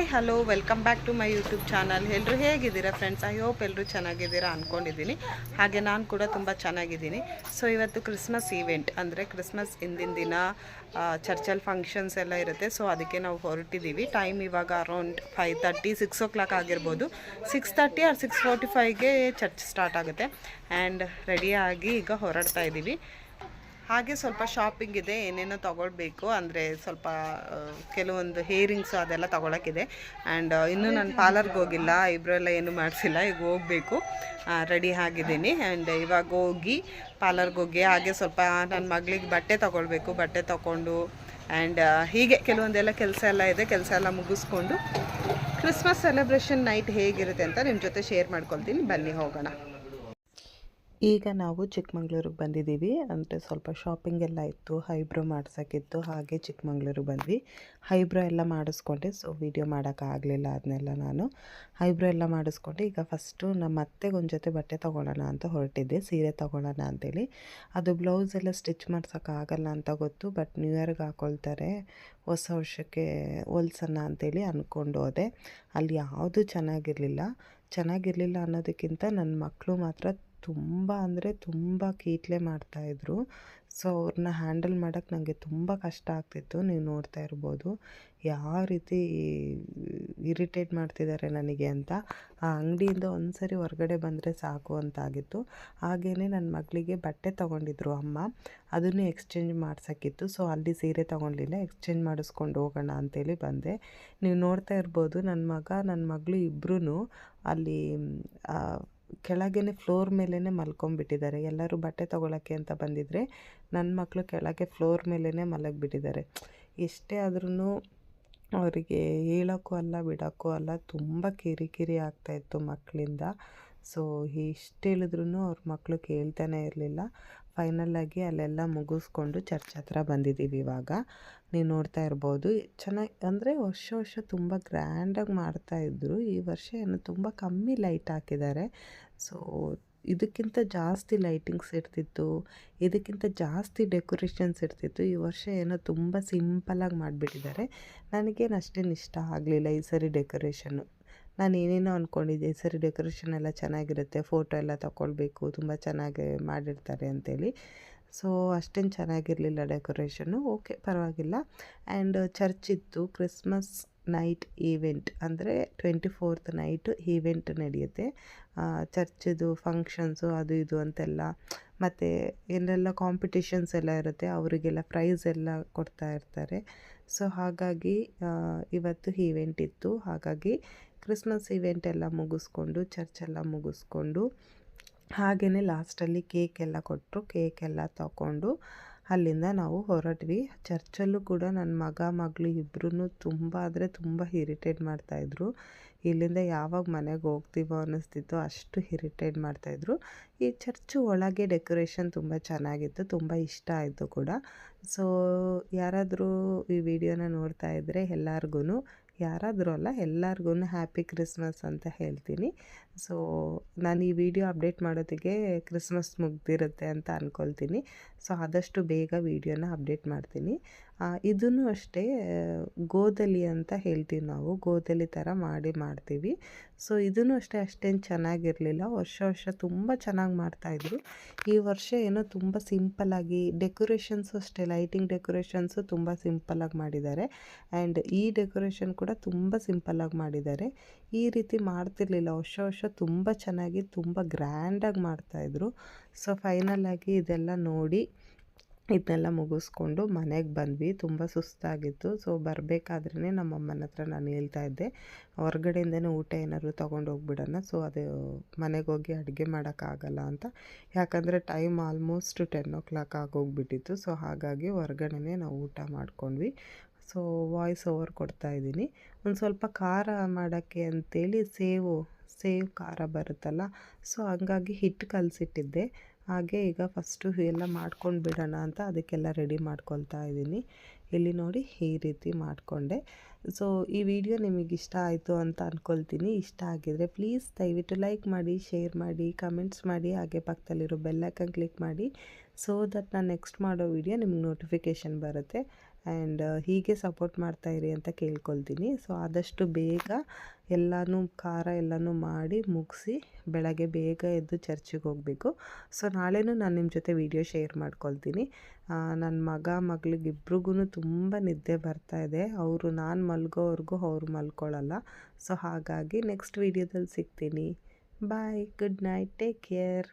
Hi hello welcome back to my YouTube channel ಎಲ್ಲರೂ ಹೇಗಿದ್ದೀರಾ friends I hope ಎಲ್ಲರೂ ಚೆನ್ನಾಗಿದ್ದೀರಾ ಅಂದ್ಕೊಂಡಿದ್ದೀನಿ ಹಾಗೆ ನಾನು ಕೂಡ ತುಂಬ ಚೆನ್ನಾಗಿದ್ದೀನಿ. ಸೊ ಇವತ್ತು ಕ್ರಿಸ್ಮಸ್ ಈವೆಂಟ್ ಅಂದರೆ ಕ್ರಿಸ್ಮಸ್ ಹಿಂದಿನ ದಿನ ಚರ್ಚಲ್ಲಿ ಫಂಕ್ಷನ್ಸ್ ಎಲ್ಲ ಇರುತ್ತೆ. ಸೊ ಅದಕ್ಕೆ ನಾವು ಹೊರಟಿದ್ದೀವಿ. ಟೈಮ್ ಇವಾಗ around five thirty six o'clock ಆಗಿರ್ಬೋದು. Six thirty or six forty ಫೈವ್ಗೆ church start ಆಗುತ್ತೆ. ಆ್ಯಂಡ್ ರೆಡಿಯಾಗಿ ಈಗ ಹೊರಡ್ತಾ ಇದ್ದೀವಿ. ಹಾಗೆ ಸ್ವಲ್ಪ ಶಾಪಿಂಗ್ ಇದೆ, ಏನೇನೋ ತೊಗೊಳ್ಬೇಕು. ಅಂದರೆ ಸ್ವಲ್ಪ ಕೆಲವೊಂದು ಹೇರಿಂಗ್ಸು ಅದೆಲ್ಲ ತೊಗೊಳಕ್ಕಿದೆ. ಆ್ಯಂಡ್ ಇನ್ನೂ ನಾನು ಪಾರ್ಲರ್ಗೆ ಹೋಗಿಲ್ಲ. ಐಬ್ರೋ ಎಲ್ಲ ಏನು ಮಾಡಿಸಿಲ್ಲ. ಈಗ ಹೋಗಬೇಕು. ರೆಡಿ ಆಗಿದ್ದೀನಿ. ಆ್ಯಂಡ್ ಇವಾಗ ಹೋಗಿ ಪಾರ್ಲರ್ಗೆ ಹೋಗಿ ಹಾಗೆ ಸ್ವಲ್ಪ ನನ್ನ ಮಗಳಿಗೆ ಬಟ್ಟೆ ತೊಗೊಳ್ಬೇಕು. ಬಟ್ಟೆ ತೊಗೊಂಡು ಆ್ಯಂಡ್ ಹೀಗೆ ಕೆಲವೊಂದೆಲ್ಲ ಕೆಲಸ ಎಲ್ಲ ಇದೆ. ಕೆಲಸ ಎಲ್ಲ ಮುಗಿಸ್ಕೊಂಡು ಕ್ರಿಸ್ಮಸ್ ಸೆಲೆಬ್ರೇಷನ್ ನೈಟ್ ಹೇಗಿರುತ್ತೆ ಅಂತ ನಿಮ್ಮ ಜೊತೆ ಶೇರ್ ಮಾಡ್ಕೊಳ್ತೀನಿ. ಬನ್ನಿ ಹೋಗೋಣ. ಈಗ ನಾವು ಚಿಕ್ಕಮಂಗ್ಳೂರಿಗೆ ಬಂದಿದ್ದೀವಿ. ಅಂದರೆ ಸ್ವಲ್ಪ ಶಾಪಿಂಗ್ ಎಲ್ಲ ಇತ್ತು. ಹೈಬ್ರೋ ಮಾಡ್ಸೋಕ್ಕಿತ್ತು. ಹಾಗೆ ಚಿಕ್ಕಮಂಗ್ಳೂರಿಗೆ ಬಂದ್ವಿ. ಹೈಬ್ರೋ ಎಲ್ಲ ಮಾಡಿಸ್ಕೊಂಡೆ. ಸೊ ವೀಡಿಯೋ ಮಾಡೋಕ್ಕಾಗಲಿಲ್ಲ ಅದನ್ನೆಲ್ಲ ನಾನು. ಹೈಬ್ರೋ ಎಲ್ಲ ಮಾಡಿಸ್ಕೊಂಡೆ. ಈಗ ಫಸ್ಟು ನಮ್ಮ ಅತ್ತೆಗೆ ಜೊತೆ ಬಟ್ಟೆ ತೊಗೊಳ್ಳೋಣ ಅಂತ ಹೊರಟಿದ್ದೆ. ಸೀರೆ ತೊಗೊಳ್ಳೋಣ ಅಂತೇಳಿ. ಅದು ಬ್ಲೌಸ್ ಎಲ್ಲ ಸ್ಟಿಚ್ ಮಾಡ್ಸೋಕ್ಕಾಗಲ್ಲ ಅಂತ ಗೊತ್ತು. ಬಟ್ ನ್ಯೂ ಇಯರ್ಗೆ ಹಾಕೊಳ್ತಾರೆ. ಹೊಸ ವರ್ಷಕ್ಕೆ ಹೊಲ್ಸೋಣ ಅಂತೇಳಿ ಅಂದ್ಕೊಂಡು ಹೋದೆ. ಅಲ್ಲಿ ಯಾವುದೂ ಚೆನ್ನಾಗಿರಲಿಲ್ಲ. ಚೆನ್ನಾಗಿರಲಿಲ್ಲ ಅನ್ನೋದಕ್ಕಿಂತ ನನ್ನ ಮಕ್ಕಳು ಮಾತ್ರ ತುಂಬ ಅಂದರೆ ತುಂಬ ಕೀಟ್ಲೆ ಮಾಡ್ತಾಯಿದ್ರು ಸೊ ಅವ್ರನ್ನ ಹ್ಯಾಂಡಲ್ ಮಾಡೋಕ್ಕೆ ನನಗೆ ತುಂಬ ಕಷ್ಟ ಆಗ್ತಿತ್ತು. ನೀವು ನೋಡ್ತಾ ಇರ್ಬೋದು. ಯಾವ ರೀತಿ ಇರಿಟೇಟ್ ಮಾಡ್ತಿದ್ದಾರೆ ನನಗೆ ಅಂತ. ಆ ಅಂಗಡಿಯಿಂದ ಒಂದು ಸರಿ ಹೊರಗಡೆ ಬಂದರೆ ಸಾಕು ಅಂತಾಗಿತ್ತು. ಹಾಗೆಯೇ ನನ್ನ ಮಗಳಿಗೆ ಬಟ್ಟೆ ತೊಗೊಂಡಿದ್ರು ಅಮ್ಮ. ಅದನ್ನು ಎಕ್ಸ್ಚೇಂಜ್ ಮಾಡ್ಸೋಕ್ಕಿತ್ತು. ಸೊ ಅಲ್ಲಿ ಸೀರೆ ತೊಗೊಳ್ಲಿಲ್ಲ ಎಕ್ಸ್ಚೇಂಜ್ ಮಾಡಿಸ್ಕೊಂಡು ಹೋಗೋಣ ಅಂತೇಳಿ ಬಂದೆ. ನೀವು ನೋಡ್ತಾ ಇರ್ಬೋದು ನನ್ನ ಮಗ ನನ್ನ ಮಗಳು ಇಬ್ಬರೂ ಅಲ್ಲಿ ಆ, ಕೆಳಗೇನೆ ಫ್ಲೋರ್ ಮೇಲೇ ಮಲ್ಕೊಂಡ್ಬಿಟ್ಟಿದ್ದಾರೆ ಎಲ್ಲರೂ ಬಟ್ಟೆ ತೊಗೊಳಕ್ಕೆ ಅಂತ ಬಂದಿದ್ದರೆ ನನ್ನ ಮಕ್ಕಳು ಕೆಳಗೆ ಫ್ಲೋರ್ ಮೇಲೇ ಮಲಗಿಬಿಟ್ಟಿದ್ದಾರೆ. ಎಷ್ಟೇ ಆದ್ರೂ ಅವರಿಗೆ ಹೇಳೋಕ್ಕೂ ಅಲ್ಲ ಬಿಡೋಕ್ಕೂ ಅಲ್ಲ ತುಂಬ ಕಿರಿಕಿರಿ ಆಗ್ತಾಯಿತ್ತು ಮಕ್ಕಳಿಂದ. ಸೊ ಎಷ್ಟು ಹೇಳಿದ್ರು ಅವ್ರ ಮಕ್ಕಳು ಕೇಳ್ತಾನೆ ಇರಲಿಲ್ಲ. ಫೈನಲ್ಲಾಗಿ ಅಲ್ಲೆಲ್ಲ ಮುಗಿಸ್ಕೊಂಡು ಚರ್ಚ್ ಹತ್ರ ಬಂದಿದ್ದೀವಿ ಇವಾಗ. ನೀವು ನೋಡ್ತಾ ಇರ್ಬೋದು. ಚೆನ್ನಾಗಿ ಅಂದರೆ ವರ್ಷ ವರ್ಷ ತುಂಬ ಗ್ರ್ಯಾಂಡಾಗಿ ಮಾಡ್ತಾಯಿದ್ರು ಈ ವರ್ಷ ಏನು ತುಂಬ ಕಮ್ಮಿ ಲೈಟ್ ಹಾಕಿದ್ದಾರೆ. ಸೊ ಇದಕ್ಕಿಂತ ಜಾಸ್ತಿ ಲೈಟಿಂಗ್ಸ್ ಇರ್ತಿತ್ತು. ಇದಕ್ಕಿಂತ ಜಾಸ್ತಿ ಡೆಕೋರೇಷನ್ಸ್ ಇರ್ತಿತ್ತು. ಈ ವರ್ಷ ಏನೋ ತುಂಬ ಸಿಂಪಲಾಗಿ ಮಾಡಿಬಿಟ್ಟಿದ್ದಾರೆ. ನನಗೇನು ಅಷ್ಟೇನು ಇಷ್ಟ ಆಗಲಿಲ್ಲ ಈ ಸರಿ ಡೆಕೋರೇಷನ್ನು. ನಾನು ಏನೇನೋ ಅಂದ್ಕೊಂಡಿದ್ದೆ ಸರಿ ಡೆಕೋರೇಷನ್ ಎಲ್ಲ ಚೆನ್ನಾಗಿರುತ್ತೆ ಫೋಟೋ ಎಲ್ಲ ತಗೊಳ್ಬೇಕು ತುಂಬ ಚೆನ್ನಾಗಿ ಮಾಡಿರ್ತಾರೆ ಅಂತೇಳಿ. ಸೊ ಅಷ್ಟೇನು ಚೆನ್ನಾಗಿರಲಿಲ್ಲ ಡೆಕೋರೇಷನ್ನು ಓಕೆ ಪರವಾಗಿಲ್ಲ. ಆ್ಯಂಡ್ ಚರ್ಚ್ ಇತ್ತು ಕ್ರಿಸ್ಮಸ್ ನೈಟ್ ಈವೆಂಟ್ ಅಂದರೆ ಟ್ವೆಂಟಿ ಫೋರ್ತ್ ನೈಟು ಈವೆಂಟ್ ನಡೆಯುತ್ತೆ ಚರ್ಚಿದು ಫಂಕ್ಷನ್ಸು ಅದು ಇದು ಅಂತೆಲ್ಲ. ಮತ್ತು ಏನೆಲ್ಲ ಕಾಂಪಿಟೇಷನ್ಸ್ ಎಲ್ಲ ಇರುತ್ತೆ, ಅವರಿಗೆಲ್ಲ ಪ್ರೈಸ್ ಎಲ್ಲ ಕೊಡ್ತಾ ಇರ್ತಾರೆ. ಸೊ ಹಾಗಾಗಿ ಇವತ್ತು ಈವೆಂಟ್ ಇತ್ತು. ಹಾಗಾಗಿ ಕ್ರಿಸ್ಮಸ್ ಈವೆಂಟ್ ಎಲ್ಲ ಮುಗಿಸ್ಕೊಂಡು ಚರ್ಚೆಲ್ಲ ಮುಗಿಸ್ಕೊಂಡು ಹಾಗೆಯೇ ಲಾಸ್ಟಲ್ಲಿ ಕೇಕ್ ಎಲ್ಲ ಕೊಟ್ಟರು ಕೇಕ್ ಎಲ್ಲ ತಗೊಂಡು ಅಲ್ಲಿಂದ ನಾವು ಹೊರಟ್ವಿ. ಚರ್ಚಲ್ಲೂ ಕೂಡ ನನ್ನ ಮಗ, ಮಗಳು ಇಬ್ಬರೂ ತುಂಬ ಅಂದರೆ ತುಂಬ ಇರಿಟೇಟ್ ಮಾಡ್ತಾಯಿದ್ರು ಇಲ್ಲಿಂದ ಯಾವಾಗ ಮನೆಗೆ ಹೋಗ್ತೀವೋ ಅನ್ನಿಸ್ತಿತ್ತು, ಅಷ್ಟು ಇರಿಟೇಟ್ ಮಾಡ್ತಾಯಿದ್ರು ಈ ಚರ್ಚು ಒಳಗೆ ಡೆಕೋರೇಷನ್ ತುಂಬ ಚೆನ್ನಾಗಿತ್ತು, ತುಂಬ ಇಷ್ಟ ಆಯಿತು ಕೂಡ. ಸೊ ಯಾರಾದರೂ ಈ ವಿಡಿಯೋನ ನೋಡ್ತಾ ಇದ್ದರೆ ಎಲ್ಲರಿಗೂ ಯಾರಾದರೂ ಅಲ್ಲ ಎಲ್ಲರಿಗೂ ಹ್ಯಾಪಿ ಕ್ರಿಸ್ಮಸ್ ಅಂತ ಹೇಳ್ತೀನಿ. ಸೊ ನಾನು ಈ ವಿಡಿಯೋ ಅಪ್ಡೇಟ್ ಮಾಡೋದಕ್ಕೆ ಕ್ರಿಸ್ಮಸ್ ಮುಗ್ದಿರುತ್ತೆ ಅಂತ ಅಂದ್ಕೊಳ್ತೀನಿ ಸೊ ಆದಷ್ಟು ಬೇಗ ವಿಡಿಯೋನ ಅಪ್ಡೇಟ್ ಮಾಡ್ತೀನಿ. ಇದನ್ನು ಅಷ್ಟೇ ಗೋದಲಿ ಅಂತ ಹೇಳ್ತೀವಿ ನಾವು. ಗೋದಲಿ ಥರ ಮಾಡಿ ಮಾಡ್ತೀವಿ. ಸೊ ಇದನ್ನು ಅಷ್ಟೇ, ಅಷ್ಟೇನು ಚೆನ್ನಾಗಿರಲಿಲ್ಲ. ವರ್ಷ ವರ್ಷ ತುಂಬ ಚೆನ್ನಾಗಿ ಮಾಡ್ತಾಯಿದ್ರು. ಈ ವರ್ಷ ಏನೋ ತುಂಬ ಸಿಂಪಲ್ಲಾಗಿ ಡೆಕೋರೇಷನ್ಸು ಅಷ್ಟೇ ಲೈಟಿಂಗ್ ಡೆಕೋರೇಷನ್ಸು ತುಂಬ ಸಿಂಪಲ್ಲಾಗಿ ಮಾಡಿದ್ದಾರೆ. ಆ್ಯಂಡ್ ಈ ಡೆಕೋರೇಷನ್ ಕೂಡ ತುಂಬ ಸಿಂಪಲ್ಲಾಗಿ ಮಾಡಿದ್ದಾರೆ. ಈ ರೀತಿ ಮಾಡ್ತಿರ್ಲಿಲ್ಲ. ವರ್ಷ ವರ್ಷ ತುಂಬ ಚೆನ್ನಾಗಿ, ತುಂಬ ಗ್ರ್ಯಾಂಡಾಗಿ ಮಾಡ್ತಾಯಿದ್ರು ಸೊ ಫೈನಲಾಗಿ ಇದೆಲ್ಲ ನೋಡಿ ಇದನ್ನೆಲ್ಲ ಮುಗಿಸ್ಕೊಂಡು ಮನೆಗೆ ಬಂದ್ವಿ. ತುಂಬ ಸುಸ್ತಾಗಿತ್ತು. ಸೊ ಬರಬೇಕಾದ್ರೇ ನಮ್ಮ ಅಮ್ಮನ ಹತ್ರ ನಾನು ಹೇಳ್ತಾ ಇದ್ದೆ. ಹೊರಗಡೆಯಿಂದನೇ ಊಟ ಏನಾದರೂ ತೊಗೊಂಡು ಹೋಗ್ಬಿಡೋಣ. ಸೊ ಅದು ಮನೆಗೆ ಹೋಗಿ ಅಡುಗೆ ಮಾಡೋಕ್ಕಾಗಲ್ಲ ಅಂತ. ಯಾಕಂದರೆ time almost ten o'clock ಆಗೋಗ್ಬಿಟ್ಟಿತ್ತು ಸೊ ಹಾಗಾಗಿ ಹೊರಗಡೆನೇ ನಾವು ಊಟ ಮಾಡ್ಕೊಂಡ್ವಿ. ಸೊ ವಾಯ್ಸ್ ಓವರ್ ಕೊಡ್ತಾ ಇದ್ದೀನಿ. ಒಂದು ಸ್ವಲ್ಪ ಖಾರ ಮಾಡೋಕ್ಕೆ ಅಂತೇಳಿ ಸೇವು, ಸೇವ್ ಖಾರ ಬರುತ್ತಲ್ಲ, ಸೊ ಹಂಗಾಗಿ ಹಿಟ್ಟು ಕಲಸಿಟ್ಟಿದ್ದೆ. ಹಾಗೆ ಈಗ ಫಸ್ಟು ಎಲ್ಲ ಮಾಡ್ಕೊಂಡು ಬಿಡೋಣ ಅಂತ ಅದಕ್ಕೆಲ್ಲ ರೆಡಿ ಮಾಡ್ಕೊಳ್ತಾ ಇದ್ದೀನಿ. ಇಲ್ಲಿ ನೋಡಿ ಈ ರೀತಿ ಮಾಡಿಕೊಂಡೆ. ಸೊ ಈ ವಿಡಿಯೋ ನಿಮಗೆ ಇಷ್ಟ ಆಯಿತು ಅಂತ ಅಂದ್ಕೊಳ್ತೀನಿ ಇಷ್ಟ ಆಗಿದರೆ ಪ್ಲೀಸ್ ದಯವಿಟ್ಟು ಲೈಕ್ ಮಾಡಿ ಶೇರ್ ಮಾಡಿ ಕಮೆಂಟ್ಸ್ ಮಾಡಿ, ಹಾಗೆ ಪಕ್ಕದಲ್ಲಿರೋ ಬೆಲ್ಲೈಕನ್ ಕ್ಲಿಕ್ ಮಾಡಿ ಸೊ ದಟ್ ನಾನು ನೆಕ್ಸ್ಟ್ ಮಾಡೋ ವಿಡಿಯೋ ನಿಮ್ಗೆ ನೋಟಿಫಿಕೇಷನ್ ಬರುತ್ತೆ. ಆ್ಯಂಡ್ ಹೀಗೆ ಸಪೋರ್ಟ್ ಮಾಡ್ತಾಯಿರಿ ಅಂತ ಕೇಳ್ಕೊಳ್ತೀನಿ. ಸೊ, ಆದಷ್ಟು ಬೇಗ ಎಲ್ಲನೂ ಖಾರ ಎಲ್ಲನೂ ಮಾಡಿ ಮುಗಿಸಿ ಬೆಳಗ್ಗೆ ಬೇಗ ಎದ್ದು ಚರ್ಚಿಗೆ ಹೋಗಬೇಕು. ಸೊ, ನಾಳೆನೂ ನಾನು ನಿಮ್ಮ ಜೊತೆ ವಿಡಿಯೋ ಶೇರ್ ಮಾಡ್ಕೊಳ್ತೀನಿ. ನನ್ನ ಮಗ ಮಗಳಿಗಿಬ್ರಿಗೂ ತುಂಬ ನಿದ್ದೆ ಬರ್ತಾ ಇದೆ. ಅವರು ನಾನು ಮಲ್ಗೋವರೆಗೂ ಅವರು ಮಲ್ಕೊಳ್ಳಲ್ಲ ಸೊ, ಹಾಗಾಗಿ ನೆಕ್ಸ್ಟ್ ವೀಡಿಯೋದಲ್ಲಿ ಸಿಗ್ತೀನಿ. Bye, good night, take care.